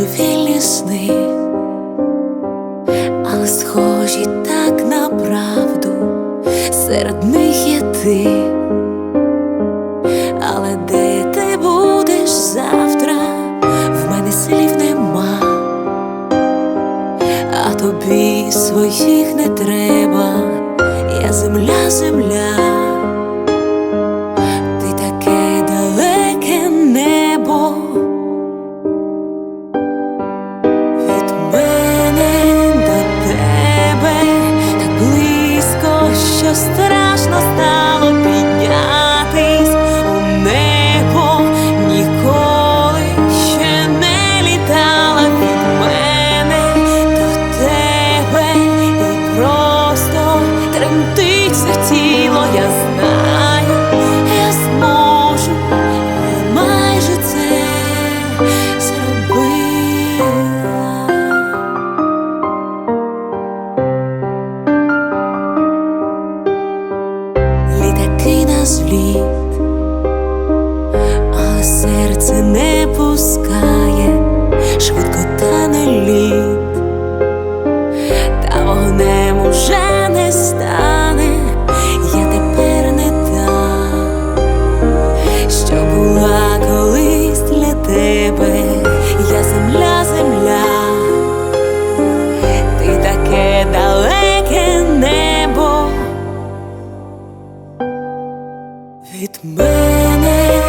божевільні сни, але схожі так на правду, серед них є ти, але де ти будеш завтра, в мене слів нема, а тобі своїх не треба, я земля, земля. nuestra на зліт, але серце не пускає, швидко тане літ, та вогнем уже не стане, мене